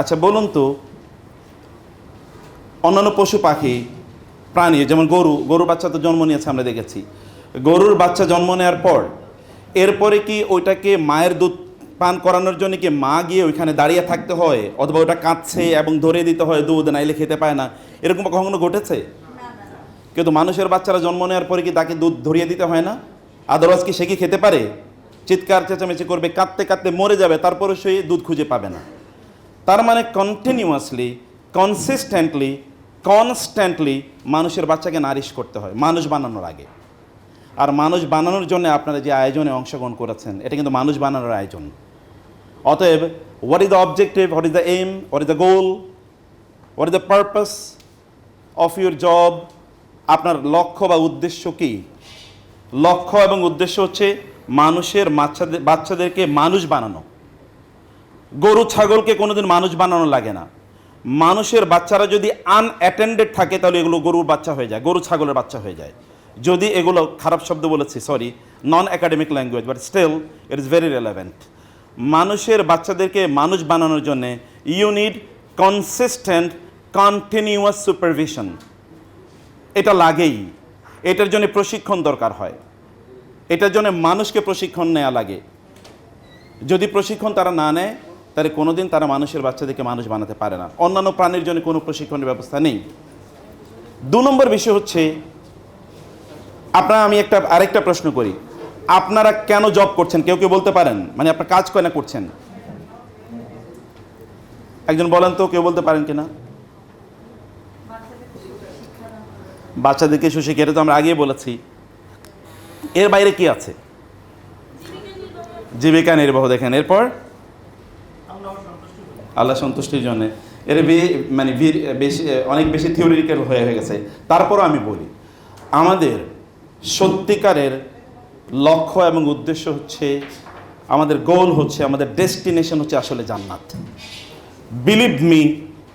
আচ্ছা বলুন তো, অন্যান্য পশু পাখি, প্রাণী, যেমন গরু, গরুর বাচ্চা তো জন্ম নিয়েছে, আমরা দেখেছি। গরুর বাচ্চা জন্ম নেওয়ার পর, এরপরে কি ওইটাকে মায়ের দুধ পান করানোর জন্য কি মা গিয়ে ওইখানে দাঁড়িয়ে থাকতে হয়? অথবা ওটা কাঁদছে এবং ধরে দিতে হয়, দুধ নাইলে খেতে পায় না? এরকম কখনো ঘটেছে? কিন্তু মানুষের বাচ্চারা জন্ম নেওয়ার পরে কি তাকে দুধ ধরিয়ে দিতে হয় না? আদারওয়াইজ কি সে কি খেতে পারে? চিৎকার, চেঁচামেচি করবে, কাঁদতে কাঁদতে মরে যাবে তারপরে সে দুধ খুঁজে পাবে না। তার মানে কন্টিনিউয়াসলি কনসিস্টেন্টলি কনস্ট্যান্টলি মানুষের বাচ্চাকে নারিশ করতে হয়, মানুষ বানানোর আগে। আর মানুষ বানানোর জন্য আপনারা যে আয়োজনে অংশগ্রহণ করেছেন, এটা কিন্তু মানুষ বানানোর আয়োজন। অতএব what is the objective what is the aim what is the goal what is the purpose of your job আপনার লক্ষ্য বা উদ্দেশ্য কী? লক্ষ্য এবং উদ্দেশ্য হচ্ছে মানুষের বাচ্চাদের, বাচ্চাদেরকে মানুষ বানানো। গরু, ছাগলকে কোনোদিন মানুষ বানানো লাগে না। মানুষের বাচ্চারা যদি আনঅ্যাটেন্ডেড থাকে, তাহলে এগুলো গরুর বাচ্চা হয়ে যায়, গরু, ছাগলের বাচ্চা হয়ে যায়। যদি এগুলো খারাপ শব্দ বলেছি sorry non academic language but still it is very relevant মানুষের বাচ্চাদেরকে মানুষ বানানোর জন্যে you need consistent continuous supervision এটা লাগেই। এটার জন্য প্রশিক্ষণ দরকার হয়। এটার জন্য মানুষকে প্রশিক্ষণ নেওয়া লাগে। যদি প্রশিক্ষণ তারা না নেয় তাহলে কোনোদিন তারা মানুষের বাচ্চাদেরকে মানুষ বানাতে পারে না। অন্যান্য প্রাণীর জন্য কোনো প্রশিক্ষণের ব্যবস্থা নেই। দু নম্বর বিষয় হচ্ছে, আপনারা আমি একটা, আরেকটা প্রশ্ন করি। আপনারা কেন জব করছেন? কেউ কেউ বলতে পারেন? মানে আপনার কাজ কেন করছেন? একজন বলেন তো, কেউ বলতে পারেন কিনা? বাচ্চাদেরকে সুশিক্ষা, এটা তো আমরা আগেই বলেছি। এর বাইরে কি আছে? জীবিকা নির্বাহ, দেখেন, এরপর আল্লাহ সন্তুষ্টির জন্য। এর মানে বেশি, অনেক বেশি থিওরিক্যাল হয়ে হয়ে গেছে। তারপরও আমি বলি, আমাদের সত্যিকারের লক্ষ্য এবং উদ্দেশ্য হচ্ছে, আমাদের গোল হচ্ছে, আমাদের ডেস্টিনেশন হচ্ছে আসলে জান্নাত। বিলিভ মি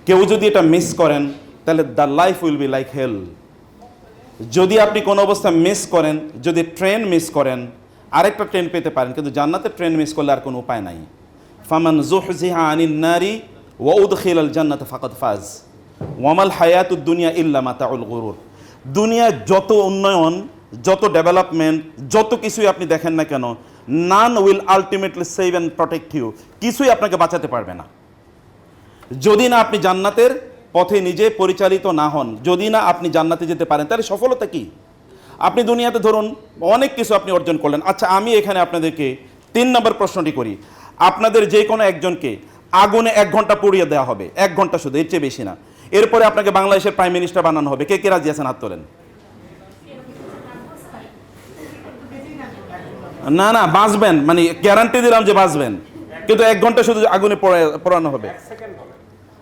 কেউ যদি এটা মিস করেন, তাহলে the life will be like hell যদি আপনি কোনো অবস্থা মিস করেন, যদি ট্রেন মিস করেন, আরেকটা ট্রেন পেতে পারেন, কিন্তু জান্নাতের ট্রেন মিস করলে আর কোনো উপায় নাই। ফামান জুহজিহা আনিন নারী ওয়াউদ খিলাল জান্নাত ফাকাদ ফাজ ওয়ামাল হায়াতুদ দুনিয়া ইল্লা মাতাউল গুরুর দুনিয়ার যত উন্নয়ন, যত ডেভেলপমেন্ট যত কিছুই আপনি দেখেন না কেন none will ultimately save and protect you কিছুই আপনাকে বাঁচাতে পারবে না। যদি না আপনি জান্নাতের পথে নিজে পরিচালিত না হন, যদি না আপনি জান্নাতে যেতে পারেন, তাহলে সফলতা কি? আপনি দুনিয়াতে ধরুন অনেক কিছু আপনি অর্জন করলেন। আচ্ছা আমি এখানে আপনাদেরকে তিন নম্বর প্রশ্নটি করি। আপনাদের যে কোনো একজনকে আগুনে এক ঘণ্টা পুড়িয়ে দেওয়া হবে। এক ঘণ্টা শুধু এর চেয়ে বেশি না। এরপরে আপনাকে বাংলাদেশের প্রাইম মিনিস্টার বানানো হবে। কে কে রাজি আছেন? হাত তোলেন। না না বাঁচবেন। মানে গ্যারান্টি দিলাম যে বাঁচবেন। কিন্তু এক ঘণ্টা শুধু আগুনে পড়ানো হবে।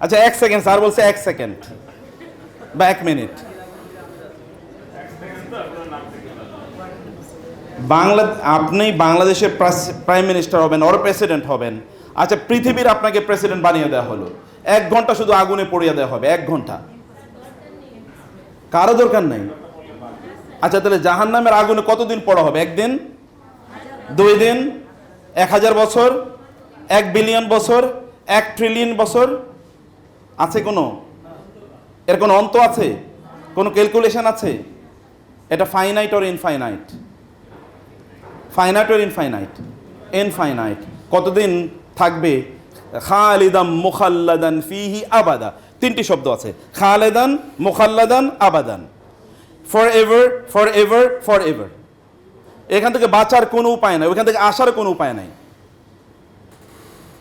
আচ্ছা এক সেকেন্ড স্যার বলছে এক সেকেন্ড। বা এক মিনিট। বাংলা, আপনি বাংলাদেশের প্রাইম মিনিস্টার হবেন ওর প্রেসিডেন্ট হবেন। আচ্ছা পৃথিবীর আপনাকে প্রেসিডেন্ট বানিয়ে দেওয়া হলো। এক ঘণ্টা শুধু আগুনে পড়িয়ে দেওয়া হবে, এক ঘণ্টা। কারও দরকার নেই। আচ্ছা তাহলে জাহান নামের আগুনে কতদিন পড়া হবে? একদিন? দুই দিন? এক হাজার বছর? এক বিলিয়ন বছর? এক ট্রিলিয়ন বছর? আছে কোনো? এর কোনো অন্ত আছে? কোনো ক্যালকুলেশন আছে? এটা finite or infinite finite or infinite infinite কতদিন থাকবে? খালিদাম মুখাল্লাদান ফিহি আবাদা। তিনটি শব্দ আছে। খালেদান, মুখাল্লাদান, আবাদান। For ever for ever for ever এখান থেকে বাঁচার কোনো উপায় নাই। ওখান থেকে আসার কোনো উপায় নাই।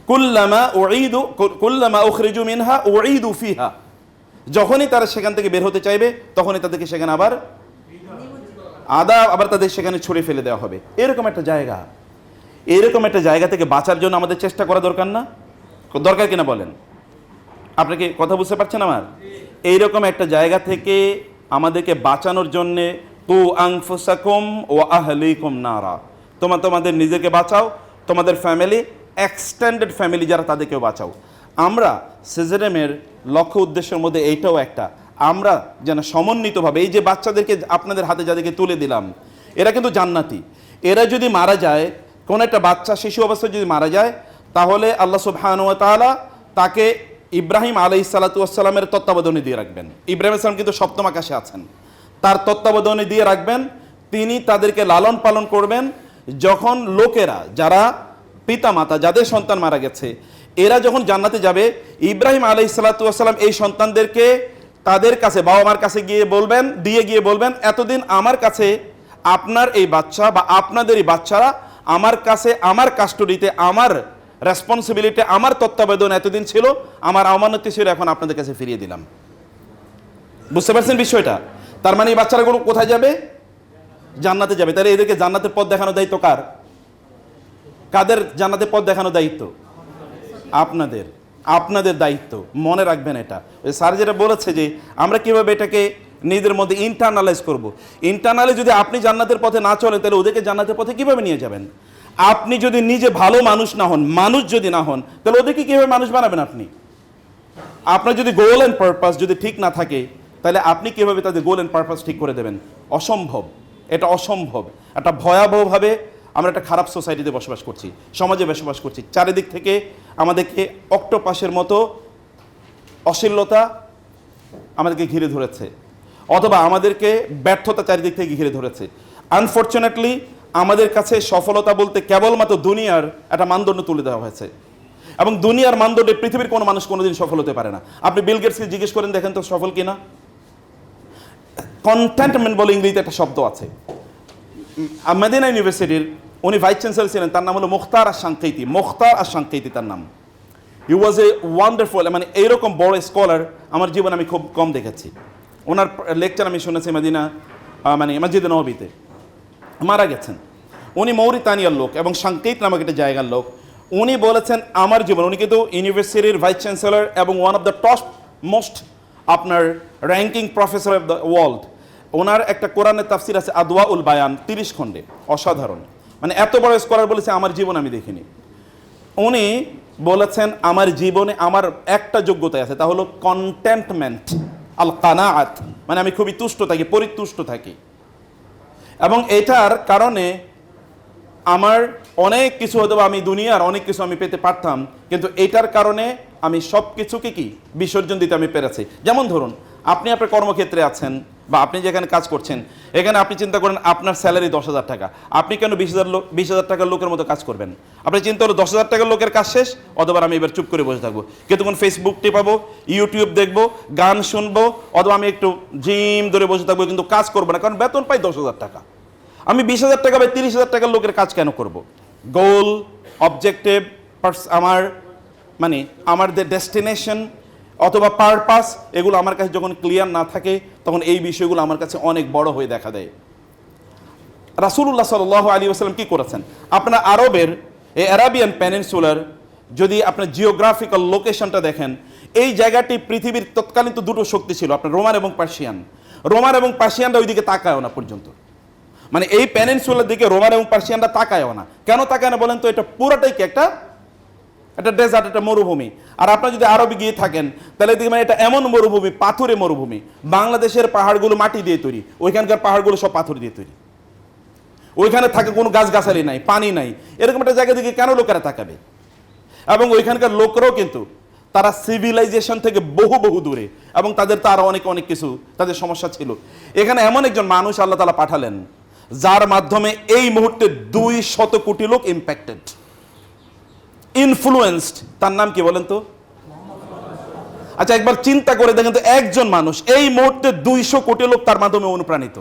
কুল্লামা উঈদু, কুল্লামা উখরিজু মিনহা উঈদু ফিহা। যখনই তারা সেখান থেকে বের হতে চাইবে, তখনই তাদেরকে সেখানে আবার আদা আবার তাদের সেখানে ছড়ে ফেলে দেওয়া হবে। এরকম একটা জায়গা। এরকম একটা জায়গা থেকে বাঁচার জন্য আমাদের চেষ্টা করা দরকার না? দরকার কিনা বলেন? আপনাকে কথা বুঝতে পারছেন আমার? এইরকম একটা জায়গা থেকে আমাদেরকে বাঁচানোর জন্যে তু আংফুসাকুম ও আহলিকুম নারা। তোমার তোমাদের নিজেকে বাঁচাও, তোমাদের ফ্যামিলি এক্সটেন্ডেড ফ্যামিলি যারা তাদেরকেও বাঁচাও। আমরা সিজেরেমের লক্ষ্য উদ্দেশ্যের মধ্যে এইটাও একটা। আমরা যেন সমন্বিতভাবে, এই যে বাচ্চাদেরকে আপনাদের হাতে যাদেরকে তুলে দিলাম, এরা কিন্তু জান্নাতি। এরা যদি মারা যায়, কোনো একটা বাচ্চা, শিশু অবস্থায় যদি মারা যায়, তাহলে আল্লাহ সুবহান ওয়া তাআলা তাকে ইব্রাহিম আলাই সালাতামের তত্ত্বাবধানে দিয়ে রাখবেন। ইব্রাহিম ইসলাম কিন্তু সপ্তম আকাশে আছেন। তার তত্ত্বাবধানে দিয়ে রাখবেন, তিনি তাদেরকে লালন পালন করবেন। যখন লোকেরা, যারা পিতামাতা, যাদের সন্তান মারা গেছে, এরা যখন জান্নাতে যাবে, ইব্রাহিম আলাই সালাতাম এই সন্তানদেরকে তাদের কাছে বাবা মার কাছে গিয়ে বলবেন, দিয়ে গিয়ে বলবেন, এতদিন আমার কাছে আপনার এই বাচ্চা বা আপনাদের এই বাচ্চারা আমার কাছে, আমার কাস্টডিতে, আমার রেসপন্সিবিলিটি আমার তত্ত্বাবধান এতদিন ছিল, আমার আমানতি ছিল, এখন আপনাদের কাছে ফিরিয়ে দিলাম। বুঝতে পারছেন বিষয়টা? তার মানে এই বাচ্চারাগুলো কোথায় যাবে? জান্নাতে যাবে। তাহলে এদেরকে জান্নাতের পথ দেখানো দায়িত্ব কার? কাদের জান্নাতের পথ দেখানো দায়িত্ব? আপনাদের। আপনাদের দায়িত্ব, মনে রাখবেন এটা। ওই স্যার যেটা বলেছে যে, আমরা কীভাবে এটাকে নিজেদের মধ্যে ইন্টারনালাইজ করব। ইন্টারনালি যদি আপনি জান্নাতের পথে না চলেন, তাহলে ওদেরকে জান্নাতের পথে কীভাবে নিয়ে যাবেন? আপনি যদি নিজে ভালো মানুষ না হন, মানুষ যদি না হন, তাহলে ওদেরকে কীভাবে মানুষ বানাবেন আপনি? আপনার যদি গোল অ্যান্ড পারপাস যদি ঠিক না থাকে, তাহলে আপনি কীভাবে তাদের গোল অ্যান্ড পারপাস ঠিক করে দেবেন? অসম্ভব। এটা অসম্ভব। একটা ভয়াবহভাবে আমরা একটা খারাপ সোসাইটিতে বসবাস করছি, সমাজে বসবাস করছি। চারিদিক থেকে আমাদেরকে অক্টোপাসের মতো অশ্লীলতা আমাদেরকে ঘিরে ধরেছে, অথবা আমাদেরকে ব্যর্থতা চারিদিক থেকে ঘিরে ধরেছে। আনফর্চুনেটলি আমাদের কাছে সফলতা বলতে কেবলমাত্র দুনিয়ার একটা মানদণ্ড তুলে দেওয়া হয়েছে। এবং দুনিয়ার মানদণ্ডে পৃথিবীর কোনো মানুষ কোনোদিন সফল হতে পারে না। আপনি বিল গেটসকে জিজ্ঞেস করেন, দেখেন তো সফল কিনা? কন্টেন্টমেন্ট বলে ইংরেজিতে একটা শব্দ আছে। মেদিনা ইউনিভার্সিটির উনি ভাইস চ্যান্সেলর ছিলেন, তার নাম হলো মুখতার আর সাংকেতি মুখতার আর সাংকেতি তার নাম। হি ওয়াজ এ ওয়ান্ডারফুল মানে এইরকম বড় স্কলার আমার জীবনে আমি খুব কম দেখেছি। ওনার লেকচার আমি শুনেছি মদিনা মানে মসজিদে নবীতে। মারা গেছেন। উনি মৌরিতানিয়ার লোক এবং সাংকেত নামক একটা জায়গার লোক। উনি বলেছেন, আমার জীবন, উনি কিন্তু ইউনিভার্সিটির ভাইস চ্যান্সেলর এবং one of the top most আপনার ranking professor of the world ওনার একটা কোরআনের তাফসির আছে আদওয়া উল বায়ান, তিরিশ খণ্ডে, অসাধারণ। মানে এত বড় স্কলার বলেছে, আমার জীবন আমি দেখিনি। উনি বলেছেন, আমার জীবনে আমার একটা যোগ্যতা আছে, তা হলো কন্টেন্টমেন্ট আল কানাআত মানে আমি খুবই তুষ্ট থাকি, পরিতুষ্ট থাকি। এবং এটার কারণে আমার অনেক কিছু হয়তো আমি দুনিয়ার অনেক কিছু আমি পেতে পারতাম, কিন্তু এটার কারণে আমি সব কিছুকে কি? বিসর্জন দিতে আমি পেরেছি। যেমন ধরুন, আপনি আপনার কর্মক্ষেত্রে আছেন বা আপনি যেখানে কাজ করছেন, এখানে আপনি চিন্তা করেন আপনার স্যালারি দশ হাজার টাকা। আপনি কেন বিশ হাজার লোক বিশ হাজার টাকার লোকের মতো কাজ করবেন? আপনি চিন্তা হলো দশ হাজার টাকার লোকের কাজ শেষ, অথবা আমি এবার চুপ করে বসে থাকব। কিছুক্ষণ ফেসবুক টিপাবো ইউটিউব দেখব, গান শুনব, অথবা আমি একটু জিম ধরে বসে থাকব, কিন্তু কাজ করব না, কারণ বেতন পাই দশ হাজার টাকা। আমি বিশ হাজার টাকা বা তিরিশ হাজার টাকার লোকের কাজ কেন করব? গোল অবজেক্টিভ আমার মানে আমার যে ডেস্টিনেশন অথবা পারপাস এগুলো আমার কাছে যখন ক্লিয়ার না থাকে, তখন এই বিষয়গুলো আমার কাছে অনেক বড় হয়ে দেখা দেয়। রাসুল্লাহ সাল আলী আসালাম কি করেছেন? আপনার আরবের এই অ্যারাবিয়ান প্যানেন্সুলার যদি আপনার জিওগ্রাফিক্যাল লোকেশনটা দেখেন, এই জায়গাটি পৃথিবীর তৎকালীন তো দুটো শক্তি ছিল, আপনার রোমান এবং পার্সিয়ান। রোমান এবং পার্সিয়ানরা ওইদিকে তাকায়ও না পর্যন্ত। মানে এই প্যানেন্সুলার দিকে রোমান এবং পার্সিয়ানরা তাকায়ও না। কেন তাকায় না বলেন তো? এটা পুরোটাই কি একটা একটা ডেজার্ট একটা মরুভূমি। আর আপনার যদি আরবে গিয়ে থাকেন, তাহলে দেখবেন এটা এমন মরুভূমি, পাথুরে মরুভূমি। বাংলাদেশের পাহাড়গুলো মাটি দিয়ে তৈরি, ওইখানকার পাহাড়গুলো সব পাথর দিয়ে তৈরি। ওইখানে থাকে কোনো গাছগাছালি নাই, পানি নাই। এরকম একটা জায়গা দিকে কেন লোকেরা তাকাবে? এবং ওইখানকার লোকরাও কিন্তু তারা সিভিলাইজেশন থেকে বহু বহু দূরে, এবং তাদের তো আরও অনেক অনেক কিছু তাদের সমস্যা ছিল। এখানে এমন একজন মানুষ আল্লাহ তালা পাঠালেন, যার মাধ্যমে এই মুহূর্তে দুই শত কোটি লোক ইম্প্যাক্টেড ইনফ্লুয়েন্সড তার নাম কি বলেন তো? আচ্ছা একবার চিন্তা করে দেখেন তো একজন মানুষ, এই মুহূর্তে দুইশো কোটি লোক তার মাধ্যমে অনুপ্রাণিত।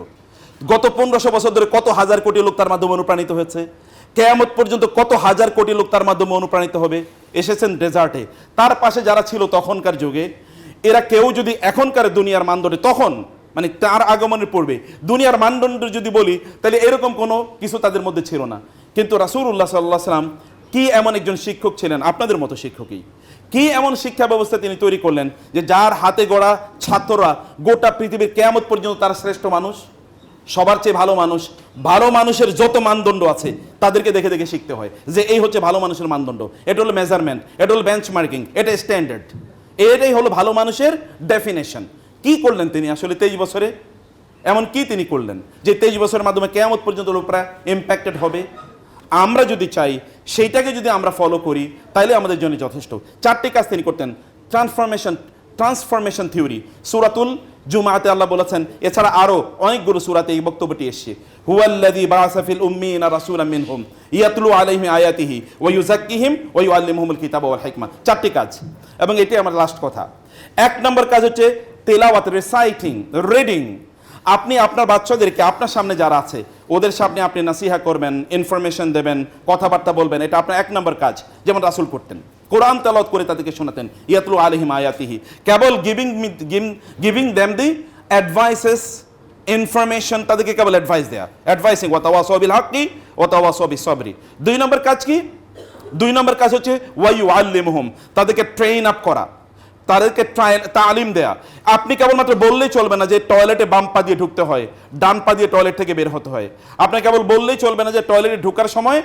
গত পনেরোশো বছর ধরে কত হাজার কোটি লোক তার মাধ্যমে অনুপ্রাণিত হয়েছে? কেয়ামত পর্যন্ত কত হাজার কোটি লোক তার মাধ্যমে অনুপ্রাণিত হবে? এসেছেন ডেজার্টে। তার পাশে যারা ছিল তখনকার যুগে, এরা কেউ যদি এখনকার দুনিয়ার মানদণ্ডে, তখন মানে তার আগমনের পূর্বে, দুনিয়ার মানদণ্ড যদি বলি, তাহলে এরকম কোনো কিছু তাদের মধ্যে ছিল না। কিন্তু রাসূলুল্লাহ সাল্লাহ সাল্লাম কি এমন একজন শিক্ষক ছিলেন? আপনাদের মতো শিক্ষকই। কি এমন শিক্ষা ব্যবস্থা তিনি তৈরি করলেন যে যার হাতে গড়া ছাত্ররা গোটা পৃথিবীর কেয়ামত পর্যন্ত তারা শ্রেষ্ঠ মানুষ? সবার চেয়ে ভালো মানুষ, ভালো মানুষের যত মানদণ্ড আছে, তাদেরকে দেখে দেখে শিখতে হয় যে এই হচ্ছে ভালো মানুষের মানদণ্ড। এটা হলো মেজারমেন্ট এটা হলো বেঞ্চ মার্কিং এটা স্ট্যান্ডার্ড এটাই হলো ভালো মানুষের ডেফিনেশন কি করলেন তিনি আসলে তেইশ বছরে? এমন কি তিনি করলেন যে তেইশ বছরের মাধ্যমে কেয়ামত পর্যন্ত লোকরা ইম্প্যাক্টেড হবে? আমরা যদি চাই, সেইটাকে যদি আমরা ফলো করি তাহলে আমাদের জন্য যথেষ্ট। চারটি কাজ তিনি করতেন। ট্রান্সফরমেশন ট্রান্সফরমেশন থিওরি সুরাতুল জুমাতে আল্লাহ বলেছেন, এছাড়া আরও অনেকগুলো সুরাতে এই বক্তব্যটি এসছে। হুয়াল্লাযী বাআসা ফিল উম্মিয়িনা রাসূলাম মিনহুম ইয়াতলু আলাইহিম আয়াতিহি ওয়া ইউযাক্কিহিম ওয়া ইউআল্লিমুহুমুল কিতাবা ওয়াল হিকমা। চারটি কাজ। এবং এটি আমার লাস্ট কথা। এক নম্বর কাজ হচ্ছে তেলাওয়াত রিসাইটিং রিডিং আপনি আপনার বাচ্চাদেরকে, আপনার সামনে যারা আছে ওদের সামনে আপনি নাসিহা করবেন ইনফরমেশন দেবেন, কথাবার্তা বলবেন, এটা আপনার এক নম্বর কাজ, যেমন রাসুল করতেন। কোরআন তেলাওয়াত করে তাদেরকে শোনাতেন, ইয়াতলু আলিহিম আয়াতিহি। কেবল giving giving them the advises information তাদেরকে কেবল অ্যাডভাইস দেয়া। অ্যাডভাইসিং ওয়াতাওয়া সবিল হাক্কি ওয়াতাওয়া সবি সবরি। দুই নম্বর কাজ কি? দুই নম্বর কাজ হচ্ছে ওয়াইউ আল্লিমহুম তাদেরকে ট্রেন আপ করা। তাদেরকে তালিম দেয়া। আপনি কেবলমাত্র বললেই চলবে না যে টয়লেটে বাম পা দিয়ে ঢুকতে হয়, ডান পা দিয়ে টয়লেট থেকে বের হতে হয়। আপনি কেবল বললেই চলবে না যে টয়লেটে ঢোকার সময়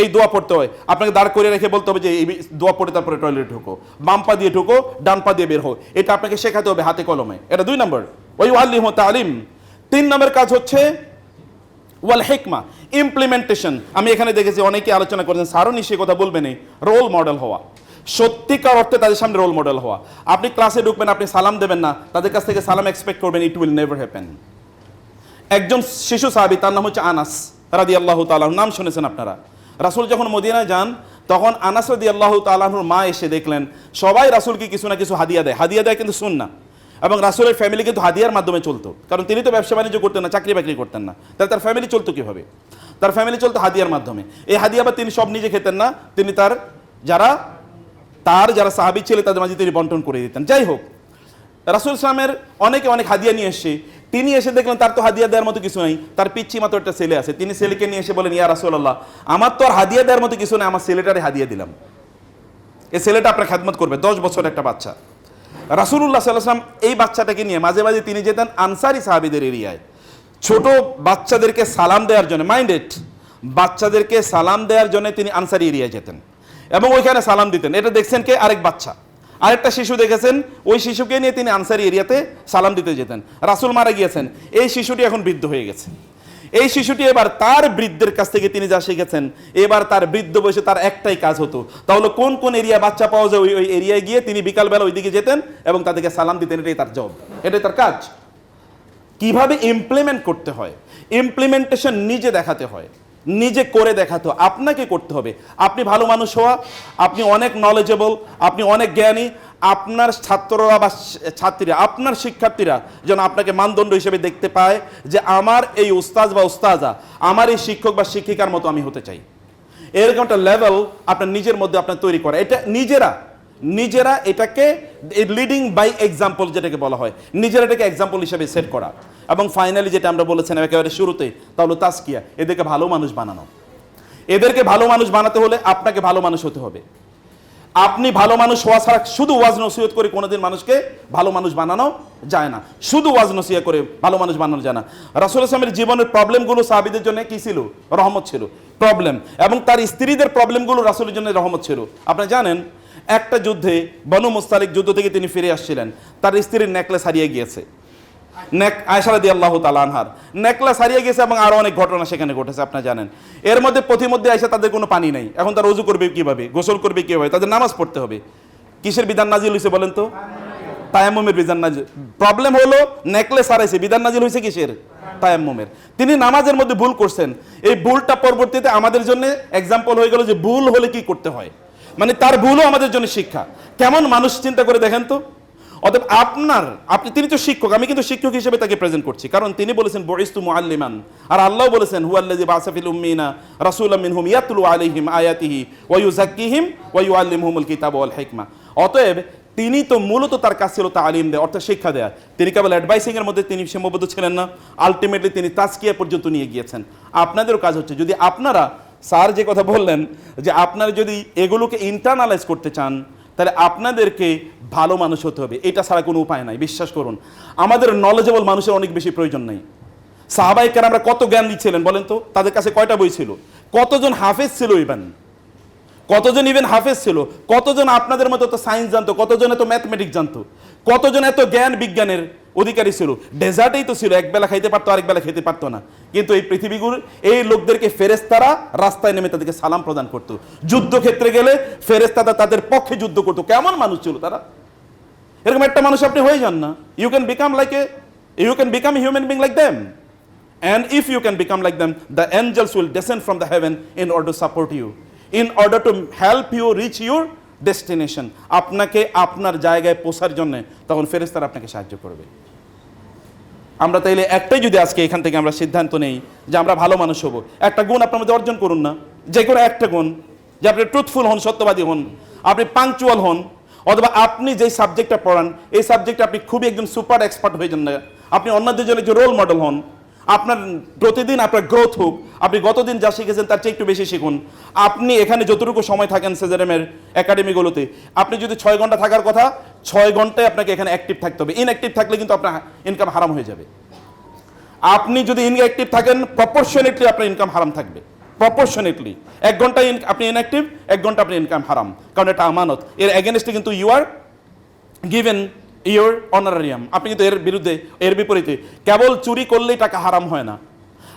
এই দোয়া পড়তে হয়। আপনাকে দাঁড় করে রেখে বলতে হবে যে এই দোয়া পড়ে তারপরে টয়লেটে ঢুকো। বাম পা দিয়ে ঢুকো, ডান পা দিয়ে বের হো এটা আপনাকে শেখাতে হবে হাতে কলমে। এটা দুই নম্বর। ওই আল্লিম তালিম। তিন নম্বর কাজ হচ্ছে ওয়াল হেকমা ইমপ্লিমেন্টেশন আমি এখানে দেখেছি, অনেকে আলোচনা করেছেন, স্যারও নিশ্চয়ই কথা বলবেনই। রোল মডেল হওয়া। সত্যিকার অর্থে তাদের সামনে রোল মডেল হওয়া। আপনি ক্লাসে ঢুকবেন, আপনি সালাম দেবেন না, তাদের কাছ থেকে সালাম এক্সপেক্ট করবেন ইট উইল নেভার হ্যাপেন একজন শিশু সাহাবি, তার নাম হচ্ছে আনাস রাদি আল্লাহ তালাহ নাম শুনেছেন আপনারা। রাসুল যখন মদিনায় যান, তখন আনাস রাদি আল্লাহ তালাহুর মা এসে দেখলেন, সবাই রাসুলকে কিছু না কিছু হাদিয়া দেয়। হাদিয়া দেয় কিন্তু শুন না এবং রাসুলের ফ্যামিলি কিন্তু হাদিয়ার মাধ্যমে চলতো। কারণ তিনি তো ব্যবসা বাণিজ্য করতেন না, চাকরি বাকরি করতেন না। তাহলে তার ফ্যামিলি চলতো কীভাবে? তার ফ্যামিলি চলতো হাদিয়ার মাধ্যমে। এই হাদিয়া বা তিনি সব নিজে খেতেন না, তিনি তার, যারা তার যারা সাহাবি ছিল তাদের মাঝে তিনি বন্টন করে দিতেন। যাই হোক, রাসুল ইসলামের অনেকে অনেক হাদিয়া নিয়ে এসছে। তিনি এসে দেখলেন তার তো হাদিয়া দেওয়ার মতো কিছু নেই, তার পিচ্ছি মাত্র একটা ছেলে আছে। তিনি ছেলেকে নিয়ে এসে বলেন, ইয়া রাসুল্লাহ আমার তো আর হাদিয়া দেওয়ার মতো কিছু নেই, আমার ছেলেটারে হাদিয়া দিলাম। এই ছেলেটা আপনার খেদমত করবে, দশ বছর একটা বাচ্চা। রাসুল্লাহ সাল্লাম এই বাচ্চাটাকে নিয়ে মাঝে মাঝে তিনি যেতেন আনসারি সাহাবিদের এরিয়ায়। ছোট বাচ্চাদেরকে সালাম দেওয়ার জন্য মাইন্ডেড বাচ্চাদেরকে সালাম দেওয়ার জন্য তিনি আনসারি এরিয়ায় যেতেন। এবং ওইখানে সালাম দিতেন। এটা দেখছেন কে? আরেক বাচ্চা। আরেকটা শিশু দেখেছেন, ওই শিশুকে নিয়ে তিনি আনসারি এরিয়াতে সালাম দিতে যেতেন। রাসুল মারা গিয়েছেন। এই শিশুটি এখন বৃদ্ধ হয়ে গেছে। এই শিশুটি এবার তার বৃদ্ধের কাছ থেকে তিনি যা শিখেছেন, এবার তার বৃদ্ধ বয়সে তার একটাই কাজ হতো। তাহলে কোন কোন এরিয়া বাচ্চা পাওয়া যায় ওই ওই এরিয়ায় গিয়ে তিনি বিকালবেলা ওইদিকে যেতেন এবং তাদেরকে সালাম দিতেন, এটাই তার জব এটাই তার কাজ। কীভাবে ইমপ্লিমেন্ট করতে হয়? ইমপ্লিমেন্টেশন নিজে দেখাতে হয়। নিজে করে দেখাতে, আপনাকে করতে হবে। আপনি ভালো মানুষ হওয়া, আপনি অনেক নলেজেবল আপনি অনেক জ্ঞানী, আপনার ছাত্ররা বা ছাত্রীরা, আপনার শিক্ষার্থীরা যেন আপনাকে মানদণ্ড হিসেবে দেখতে পায় যে আমার এই উস্তাজ বা উস্তাজা, আমার এই শিক্ষক বা শিক্ষিকার মতো আমি হতে চাই। এরকম একটা লেভেল আপনার নিজের মধ্যে আপনার তৈরি করা। এটা নিজেরা নিজেরা এটাকে লিডিং বাই এক্সাম্পল যেটাকে বলা হয়, নিজেরা এটাকে এক্সাম্পল হিসেবে সেট করা। এবং ফাইনালি যেটা আমরা বলেছিলাম একেবারে শুরুতে তা হলো তাস্কিয়া এদেরকে ভালো মানুষ বানানো। এদেরকে ভালো মানুষ বানাতে হলে আপনাকে ভালো মানুষ হতে হবে। আপনি ভালো মানুষ হওয়া ছাড়া শুধু ওয়াজ নসিহত করে কোনোদিন মানুষকে ভালো মানুষ বানানো যায় না। শুধু ওয়াজ নসিহত করে ভালো মানুষ বানানো যায় না। রাসুল ইসলামের জীবনের প্রবলেমগুলো সাহাবিদের জন্য কি ছিল? রহমত ছিল। প্রবলেম। এবং তার স্ত্রীদের প্রবলেমগুলো রাসুলের জন্য রহমত ছিল। আপনি জানেন, একটা যুদ্ধে বনু মুস্তালিক যুদ্ধ থেকে তিনি ফিরে আসছিলেন। তার স্ত্রীর নেকলেস হারিয়ে গিয়েছে। নেক আল্লাহ নেকলেস হারিয়ে গেছে এবং আরও অনেক ঘটনা সেখানে ঘটেছে জানেন। এর মধ্যে প্রতিমধ্যে আয়সা তাদের কোনো পানি নেই। এখন তার করবে কীভাবে, গোসল করবে কীভাবে, তাদের নামাজ পড়তে হবে। কিসের বিধান নাজিল হয়েছে বলেন তো? বিধান নাজিল। প্রবলেম হলো, নেকলেস হারাইছে। বিধান নাজিল হয়েছে কিসের? তায়াম্মুমের। তিনি নামাজের মধ্যে ভুল করছেন। এই ভুলটা পরবর্তীতে আমাদের জন্য এক্সাম্পল হয়ে গেল যে ভুল হলে কি করতে হয়। মানে তার ভুলও আমাদের জন্য শিক্ষা। কেমন মানুষ চিন্তা করে দেখেন তো? অতএব আপনার, আপনি, তিনি তো শিক্ষক, আমি কিন্তু শিক্ষক হিসেবে তাকে প্রেজেন্ট করছি। কারণ তিনি বলেছেন বরিস্তু মুআল্লিমান। আর আল্লাহ বলেছেন, হুয়াল্লাযী বাসাফিল উম্মিনা রাসূলাম মিনহুম ইয়াতলু আলাইহিম আয়াতিহি ওয়া ইউযাক্কিহিম ওয়া ইউআল্লিমুহুমুল কিতাব ওয়াল হিকমা। অতএব তিনি তো মূলত তার কাজ ছিল তালিম দেয়া, অর্থাৎ শিক্ষা দেয়া। তিনি কেবল অ্যাডভাইসিং এর মধ্যে তিনি সীমাবদ্ধ ছিলেন না আলটিমেটলি তিনি তাজকিয়া পর্যন্ত নিয়ে গিয়েছেন। আপনাদেরও কাজ হচ্ছে, যদি আপনারা, স্যার যে কথা বললেন, যে আপনারা যদি এগুলোকে ইন্টারনালাইজ করতে চান তাহলে আপনাদেরকে ভালো মানুষ হতে হবে। এটা ছাড়া কোনো উপায় নাই, বিশ্বাস করুন। আমাদের নলেজেবল মানুষের অনেক বেশি প্রয়োজন নেই। সাহাবাই আমরা কত জ্ঞান দিচ্ছিলেন বলেন তো? তাদের কাছে কয়টা বই ছিল? কতজন হাফেজ ছিল ইভেন কতজন ইভেন হাফেজ ছিল? কতজন আপনাদের মতো তো সায়েন্স জানতো? কতজন এত ম্যাথমেটিক্স জানতো? কতজন এত জ্ঞান বিজ্ঞানের অধিকারী ছিল। ডেজার্টেই তো ছিল একবেলা খাইতে পারতো আরেক বেলা খেতে পারতো না। কিন্তু এই পৃথিবীগুলো এই লোকদেরকে ফেরেস্তারা রাস্তায় নেমে তাদেরকে সালাম প্রদান করতো। যুদ্ধক্ষেত্রে গেলে ফেরেস্তারা তাদের পক্ষে যুদ্ধ করতো। কেমন মানুষ ছিল তারা? এরকম একটা মানুষ আপনি হয়ে যান না। You can become like a you can become human being like them And if you can become like them, the angels will descend from the heaven in order support you, in order to help you reach your destination. আপনাকে আপনার জায়গায় পৌঁছার জন্য তখন ফেরেস্তারা আপনাকে সাহায্য করবে। আমরা তাইলে একটাই যদি আজকে এখান থেকে আমরা সিদ্ধান্ত নেই যে আমরা ভালো মানুষ হব, একটা গুণ আপনার মধ্যে অর্জন করুন না। যে কোনো একটা গুণ। যে আপনি ট্রুথফুল হন, সত্যবাদী হন, আপনি পাংচুয়াল হন, অথবা আপনি যেই সাবজেক্টটা পড়ান, এই সাবজেক্টে আপনি খুবই একজন সুপার এক্সপার্ট হয়ে যান না। আপনি অন্যদের জন্য যে রোল মডেল হন, আপনার প্রতিদিন আপনার গ্রোথ হোক, আপনি গতদিন যা শিখেছেন তার চেয়ে একটু বেশি শিখুন। আপনি এখানে যতটুকু সময় থাকেন সেজারেমের একাডেমিগুলোতে আপনি যদি ছয় ঘণ্টা থাকার কথা ছয় ঘন্টায় আপনাকে এখানে অ্যাক্টিভ থাকতে হবে। ইনঅ্যাক্টিভ থাকলে কিন্তু আপনার ইনকাম হারাম হয়ে যাবে। আপনি যদি ইনঅ্যাক্টিভ থাকেন প্রপোর্শনেটলি আপনার ইনকাম হারাম থাকবে। প্রপোর্শনেটলি এক ঘণ্টা আপনি ইনঅ্যাক্টিভ এক ঘণ্টা আপনি ইনকাম হারাম। কারণ এটা আমানত। এর এগেনস্টে কিন্তু you are given your honorarium আপনি কিন্তু এর বিরুদ্ধে, এর বিপরীতে। কেবল চুরি করলেই টাকা হারাম হয় না।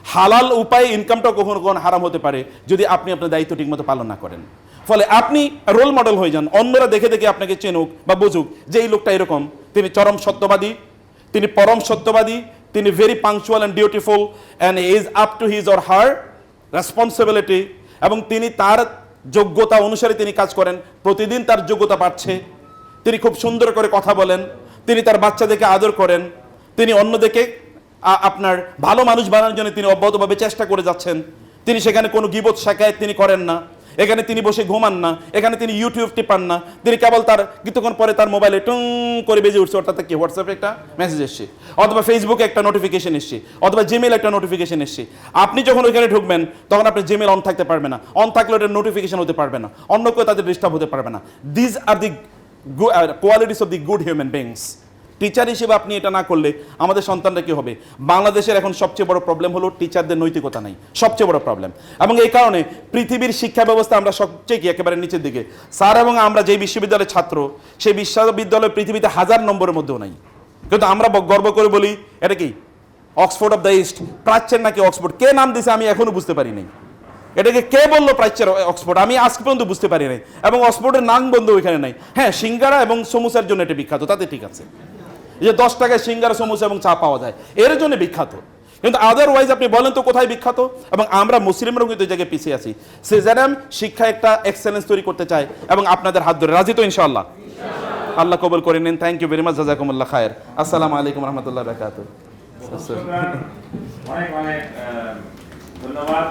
হালাল উপায়ে ইনকামটা কখনো কখনো হারাম হতে পারে, যদি আপনি আপনার দায়িত্ব ঠিকমতো পালন না করেন। ফলে আপনি রোল মডেল হয়ে যান। অন্যরা দেখে দেখে আপনাকে চেনুক বা বুঝুক যে এই লোকটা এরকম। তিনি চরম সত্যবাদী, তিনি পরম সত্যবাদী, তিনি very punctual and dutiful and is up to his or her responsibility এবং তিনি তার যোগ্যতা অনুসারে তিনি কাজ করেন। প্রতিদিন তার যোগ্যতা পাচ্ছে তিনি খুব সুন্দর করে কথা বলেন। তিনি তার বাচ্চাদেরকে আদর করেন। তিনি অন্যদেরকে আপনার ভালো মানুষ বানানোর জন্য তিনি অব্যাহতভাবে চেষ্টা করে যাচ্ছেন। তিনি সেখানে কোনো গিবত শাখায় তিনি করেন না। এখানে তিনি বসে ঘুমান না, এখানে তিনি ইউটিউব টিপান না, তিনি কেবল তার কিছুক্ষণ পরে তার মোবাইলে টুং করে বেজে উঠছে। অর্থাৎ কি হোয়াটসঅ্যাপে একটা মেসেজ এসছে, অথবা ফেসবুকে একটা নোটিফিকেশন এসছে, অথবা জিমেল একটা নোটিফিকেশন এসছে। আপনি যখন ওইখানে ঢুকবেন, তখন আপনি জিমেল অন থাকতে পারবে না। অন থাকলে ওটা নোটিফিকেশন হতে পারবে না। অন্য কেউ তাদের ডিস্টার্ব হতে পারবে না। These are the qualities of the good human beings teacher হিসেবে আপনি এটা না করলে আমাদের সন্তানরা কি হবে? বাংলাদেশের এখন সবচেয়ে বড় প্রবলেম হলো টিচারদের নৈতিকতা নাই। সবচেয়ে বড় প্রবলেম এবং এই কারণে পৃথিবীর শিক্ষা ব্যবস্থা আমরা সবচেয়ে কি? একেবারে নিচের দিকে। স্যার এবং আমরা যে বিশ্ববিদ্যালয়ের ছাত্র, সেই বিশ্ববিদ্যালয় পৃথিবীতে হাজার নম্বরের মধ্যেও নাই। কিন্তু আমরা গর্ব করে বলি, এটা কি? অক্সফোর্ড অফ দ্য ইস্ট প্রাচ্যের নাকি অক্সফোর্ড কে নাম দিছে আমি এখনও বুঝতে পারি নাই। এটাকে কে বলল প্রাচ্যের অক্সফোর্ড আমি আজ পর্যন্ত বুঝতে পারি নাই। এবং অক্সফোর্ডের নাম বন্ধ ওইখানে নাই। হ্যাঁ সিঙ্গারা এবং সমুসার জন্য এটা বিখ্যাত, তাতে ঠিক আছে। এই যে দশ টাকায় সিঙ্গারা, সমুসা এবং চা পাওয়া যায়, এর জন্য বিখ্যাত। কিন্তু আদারওয়াইজ আপনি বলেন তো কোথায় বিখ্যাত? এবং আমরা মুসলিমরাও কিন্তু জায়গায় পিছিয়ে আছি। সে সেজারাম শিক্ষা একটা এক্সেলেন্স তৈরি করতে চায় এবং আপনাদের হাত ধরে। রাজি তো ইনশাআল্লাহ? আল্লাহ কবল করে নিন। থ্যাংক ইউ ভেরি মাচ জাজাকুমুল্লাহ খায়ের। আসসালামু আলাইকুম রহমতুল্লাহ বাকাত ধন্যবাদ।